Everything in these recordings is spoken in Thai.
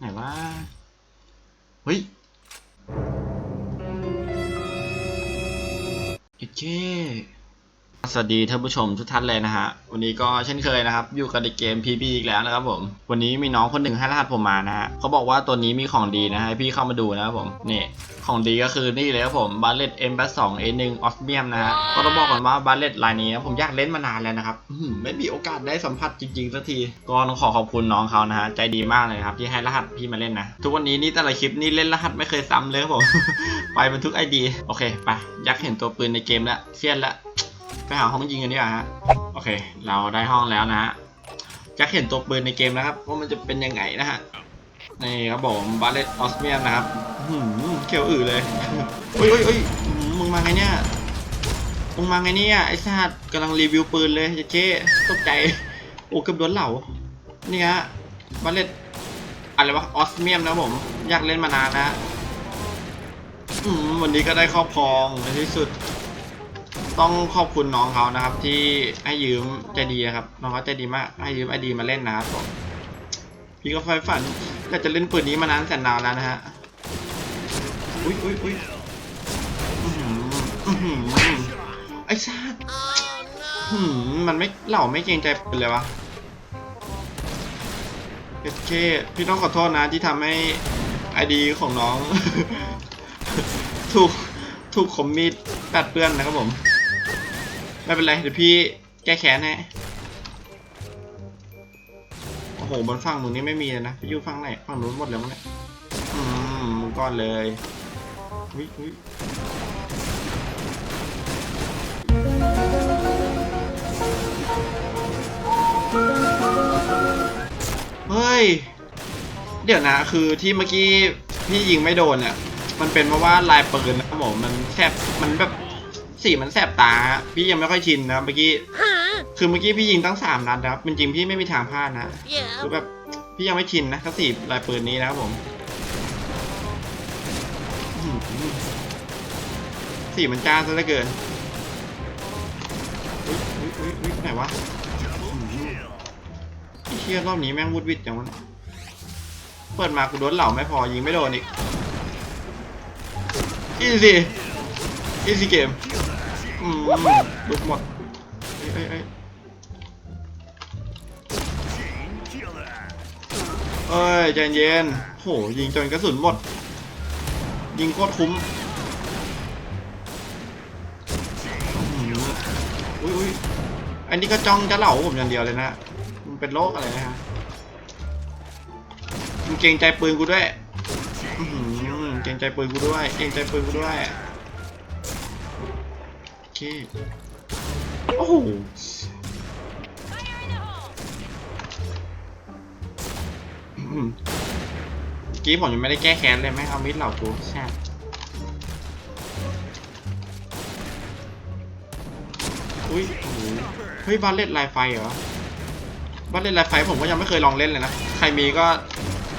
ไหนวะเฮ้ยเอเค สวัสดีท่านผู้ชมทุกท่านเลยนะฮะ วันนี้ก็เช่นเคยนะครับ อยู่กับในเกม PB อีกแล้วนะครับผม วันนี้มีน้องคนหนึ่งให้รหัสผมมานะฮะเขาบอกว่าตัวนี้มีของดีนะให้พี่เข้ามาดูนะครับผมนี่ของดีก็คือนี่เลยครับผมบ a ลเลต M82 A1 ออสเมียมนะฮะก็ต้องบอกก่อนว่าบ a ลเลตลายนี้นผมอยากเล่นมานานแล้วนะครับไม่มีโอกาสได้สัมผัสจริงๆสักทีก็ต้องขอขอบคุณน้องเขานะฮะใจดีมากเลยครับที่ให้รหัสพี่มาเล่นนะทุกวันนี้นี่แต่ละคลิปนี่เล่นรหัสไม่เคยซ้ำเลยครับผมไปมันทุกไอดีโอเคไปอยากเห็นตัวปืนในเกมแล้วเซียนละ ไปหาห้องยิงกันดีกว่าฮะ โอเค เราได้ห้องแล้วนะฮะอยากเห็นตัวปืนในเกมนะครับว่ามันจะเป็นยังไงนะฮะ นี่ครับผมบาเลตออสเมียนนะครับหือเขียวอือเลยเฮ้ยเฮ้ยเฮ้ยมึงมาไงเนี่ยมึงมาไงเนี่ยไอ้สัตว์กำลังรีวิวปืนเลยเจ๊ตกใจ โอ้เกือบโดนเหล่านี่ฮะบาเลตอะไรวะออสเมียมนะผม อยากเล่นมานานนะอืมวันนี้ก็ได้ครอบครองในที่สุด ต้องขอบคุณน้องเขานะครับ ที่ให้ยืมใจดีครับ น้องเขาใจดีมาก ให้ยืมไอดีมาเล่นนะครับผมพี่ก็ไฟฝันอยากจะเล่นปืนนี้มานานแสนนานแล้วนะฮะอุ้ยอุ้ยอุ้ยอื้อหืออื้อหือไอ้ซ่าหืมมันไม่เหล่าไม่เกรงใจปืนเลยวะเอเคพี่ต้องขอโทษนะที่ทำให้ไอดีของน้อง ถูกถูกขมมีดแปดเปื้อนนะครับผม ไม่เป็นไร เดี๋ยวพี่แก้แค้นให้โอ้โหบนฝั่งมึงนี่ไม่มีเลยนะไปอยู่ฝั่งไหนฝั่งนู้นหมดแล้วมั้งเนี่ยอืมมึงก้อนเลยอุ้ยอุ้ยเฮ้ย เดี๋ยวนะ คือที่เมื่อกี้พี่ยิงไม่โดนเนี่ย มันเป็นเพราะว่าลายปืนนะครับผมมันแสบมันแบบ สีมันแสบตาฮะพี่ยังไม่ค่อยชินนะเมื่อกี้คือเมื่อกี้พี่ยิงตั้งสามนัดนะครับจริงๆพี่ไม่มีทางพลาดนะ Yeah. คือแบบพี่ยังไม่ชินนะกับสีลายปืนนี้นะครับผมอื้อหือสีมันจ้าซะเหลือเกินอุ๊ยอุ๊ยอุ๊ยอุ๊ยไหนวะอื้อหือไอ้เชี่ยรอบนี้แม่งวุดวิดจังวะเปิดมากูโดนเหล่าไม่พอยิงไม่โดนอีกอีซี่อีซี่เกม อืมลุกหมดเอ้ยเอ้ยเอ้ยเอ้ยใจเย็นโหยิงจนกระสุนหมด ยิงโคตรคุ้มอุ้ยอุ้ยอันนี้ก็จ้องจะเหล่าผมอย่างเดียวเลยนะมันเป็นโรคอะไรนะฮะมึงเกรงใจปืนกูด้วยเกรงใจปืนกูด้วย เกรงใจปืนกูด้วย เคโอ้โหกี้ผมยังไม่ได้แก้แค้นเลยแม่งเอามิดเหล่ากูแซ่อุ้ยโอ้โหเฮ้ยบ้านเลตลายไฟเหรอบ้านเลตลายไฟผมก็ยังไม่เคยลองเล่นเลยนะ ใครมีก็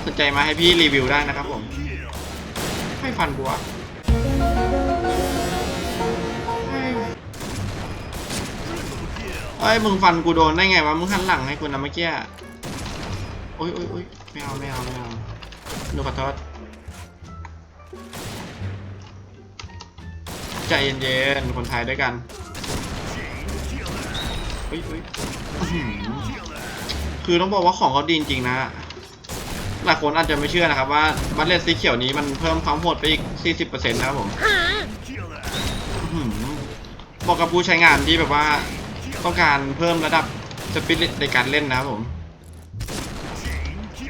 สนใจมาให้พี่รีวิวได้นะครับผมให้ฟันกูอ เอ้ยมึงฟันกูโดนได้ไงวะมึงหันหลังให้กูนะเมื่อกี้อะโอ้ยโอ้ยโอ้ยไม่เอาไม่เอาไม่เอาหนูขอโทษใจเย็นๆคนไทยด้วยกันอุ้ยอุ้ยคือต้องบอกว่าของเขาดีจริงๆนะหลายคนอาจจะไม่เชื่อนะครับว่าบัตเลสสีเขียวนี้มันเพิ่มความโหดไปอีก 40%นะครับผมบอกกับผู้ใช้งานที่แบบว่า ต้องการเพิ่มระดับสปิริตในการเล่นนะผม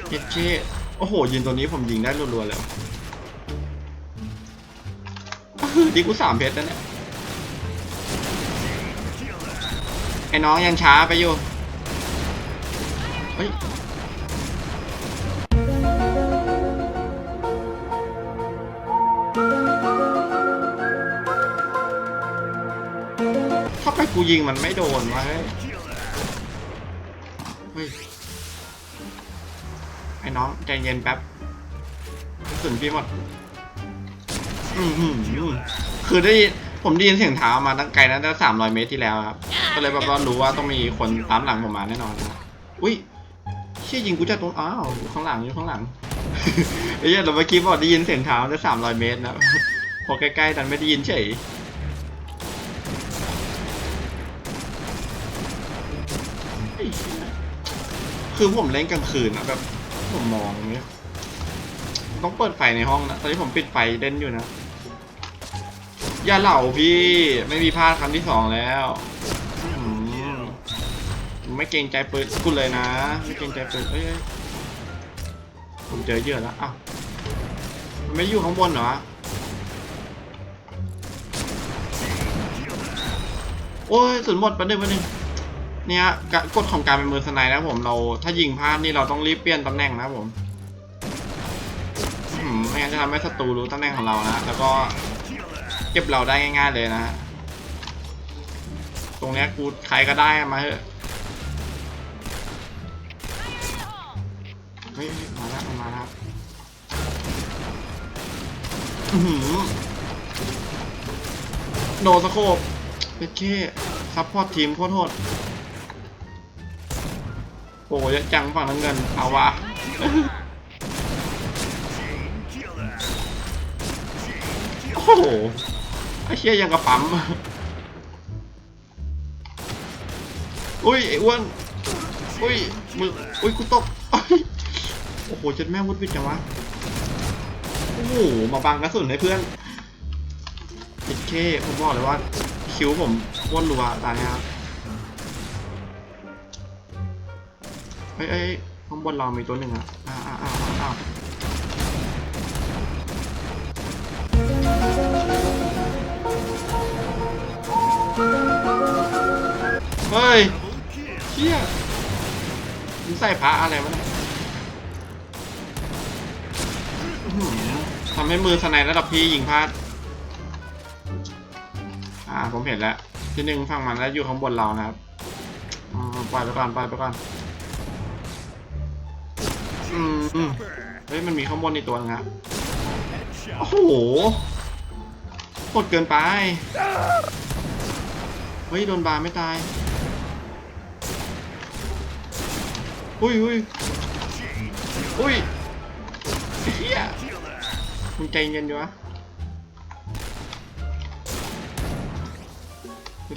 เจ็ดเจโอ้โหยิงตัวนี้ผมยิงได้รัวๆเลยว่ะดีกูสามเพชรแล้วเนี่ยไอ้น้องยังช้าไปอยู่เฮ้ย กูยิงมันไม่โดนวะเฮ้ยไอ้น้องใจเย็นแป๊บสุนพี่หมดอือหือคือได้ผมได้ยินเสียงเท้ามาตั้งไกลนะตั้งสามร้อยเมตรที่แล้วครับ ก็เลยแบบว่ารู้ว่าต้องมีคนตามหลังผมมาแน่นอนนะอุ้ยชี่ยยิงกูจากตรงอ้าวอยู่ข้างหลังอยู่ข้างหลังไอ้เหี้ยแต่เมื่อกี้บอกได้ยินเสียงเท้าได้สามร้อยเมตรนะพอใกล้ๆดันไม่ได้ยินเฉยไอ้เหี้ย คือผมเล่นกลางคืนอะแบบผมมองอย่างเงี้ยต้องเปิดไฟในห้องนะ ตอนนี้ผมปิดไฟเล่นอยู่นะ อย่าเหล่าพี่ไม่มีพลาดครั้งที่สองแล้วไม่เกรงใจปืนกูเลยนะ ไม่เกรงใจปืนเอ้ยเอ้ยผมเจอเยื่อแล้วอ้าวมันไม่อยู่ข้างบนเหรอโอ้ยสุดหมดประเด็นประเด็น เนี่ยกฎของการเป็นมือสไนด์นะผมเราถ้ายิงพลาดนี่เราต้องรีบเปลี่ยนตำแหน่งนะผมไม่งั้นจะทำให้ศัตรูรู้ตำแหน่งของเรานะแล้วก็เก็บเราได้ง่าย ๆเลยนะตรงนี้กูใครก็ได้มาเถอะเฮ้ยมาแล้วมาแล้วอื้อหือโดนสโคบเป็ดเค้ซัพพอร์ตทีมโคตรโหด โอ้ยอะจังฝั่งน้ำเงินเอาวะโอ้โหไอเชี่ยยังกระปั๊มอุ้ยไอ้อ้วนอุ้ยมืออุ้ยกูตกโอ้โหจ็ดแม่วุดวิดจังวะโอ้โหมาบังกระสุนให้เพื่อนติดเคผมบอกเลยว่าคิวผมอ้นรัวตอนนี้ครับ เอ้ยเอ้ยข้างบนเรามีตัวหนึ่งอะอ้าวอ้าวอ้าวอ้าวเฮ้ยเชี่ยมึงใส่พระอะไรวะเนี่ยทำให้มือสไนระดับพี่ยิงพลาด อ่าผมเห็นแล้ว ที่หนึ่งฝั่งมันแล้วอยู่ข้างบนเรานะครับปล่อยไปก่อนปล่อยไปก่อน อืมอืมเฮ้ยมันมีข้างบนในตัวนึงครับโอ้โหโคตรเกินไป เฮ้ยโดนบาไม่ตาย อุ้ยอุ้ยอุ้ยเฮียมึงใจเย็นดีวะ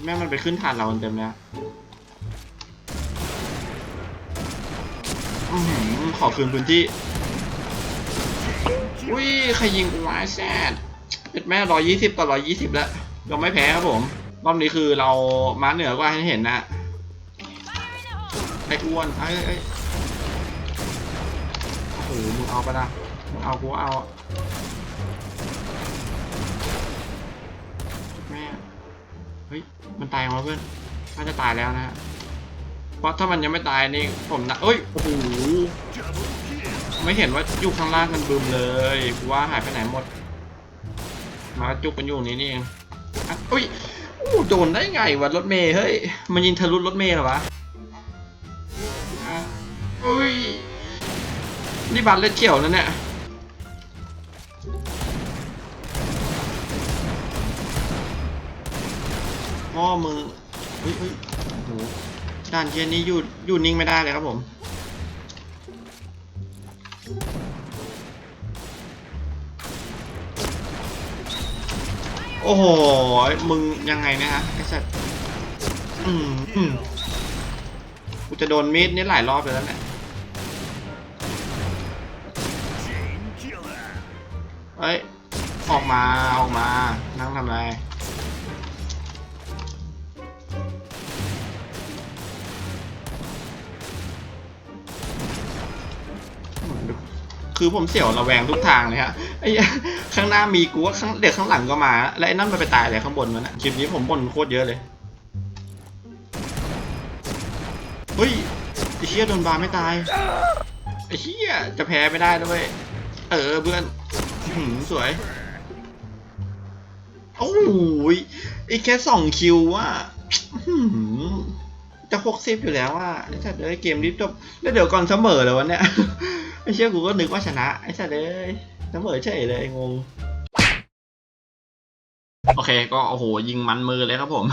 แม่มันไปขึ้นฐานเราเต็มเลยอะอื้อหือ ขอคืนพื้นที่ อุ้ยใครยิงกูวะแซดเป็นแม่ร้อยยี่สิบต่อร้อยยี่สิบแล้วยังไม่แพ้ครับผม รอบนี้คือเรามาเหนือกว่าให้เห็นนะไอ้อ้วนไอ้ไอ้โอ้โหมึงเอาไปะนะมึงเอากูเอาแม่เฮ้ย มันตายมาเพื่อนน่าจะตายแล้วนะฮะ ราะถ้ามันยังไม่ตายนี่ผมนะเอ้ยโอ้โหไม่เห็นว่าอยู่ข้างล่างมันบึมเลยว่าหายไปไหนหมด มาจุกกันอยู่นี่นี่เองอุ้ยโอ้โดนได้ไงวะรถเมย์เฮ้ยมันยิงทะลุรถเมย์หรอวะอุ้ยนี่บัตรเล็ดเขียวนั่นเนี่ยพ่อมึงเฮ้ย ด่านเกียร์นี้อยู่อยู่นิ่งไม่ได้เลยครับผม โอ้โห มึงยังไงนะฮะไอ้สัตว์อืมอืมกูจะโดนมีดนี่หลายรอบเลยแล้วเนี่ยเฮ้ย ออกมา ออกมา นั่งทำอะไร คือผมเสี่ยวระแวงทุกทางเลยฮะไอ้ข้างหน้ามีกูว่าข้างเด็กข้างหลังก็มา แล้วไอ้นั่นมันไปตายอะไรข้างบนมันอะคลิปนี้ผมบ่นโคตรเยอะเลยเฮ้ยไอ้เชี่ยโดนบาไม่ตายไอ้เชี่ยจะแพ้ไม่ได้ด้วยเออเพื่อนหืมสวยโอ้ยอีกแค่สองคิวว่ะหืมจะหกสิบอยู่แล้วอะไอ้สัตว์เอ้ยเกมรีบจบแล้วเดี๋ยวก่อนเสมอเลยวะเนี่ย ไอ้เชี่ยกูก็นึกว่าชนะไอ้สัตว์เอ้ยเสมอเฉยเลยงงโอเคก็โอ้โหยิงมันมือเลยครับผม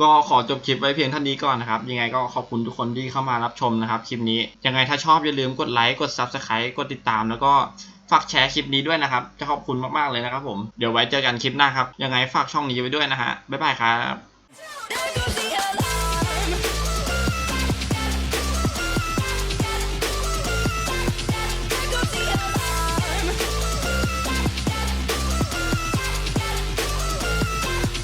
ก็ขอจบคลิปไว้เพียงเท่านี้ก่อนนะครับ ยังไงก็ขอบคุณทุกคนที่เข้ามารับชมนะครับคลิปนี้ ยังไงถ้าชอบอย่าลืมกดไลค์กด Subscribe กดติดตาม แล้วก็ฝากแชร์คลิปนี้ด้วยนะครับ จะขอบคุณมากๆเลยนะครับผม เดี๋ยวไว้เจอกันคลิปหน้าครับ ยังไงฝากช่องนี้ไว้ด้วยนะฮะบ๊ายบายครับ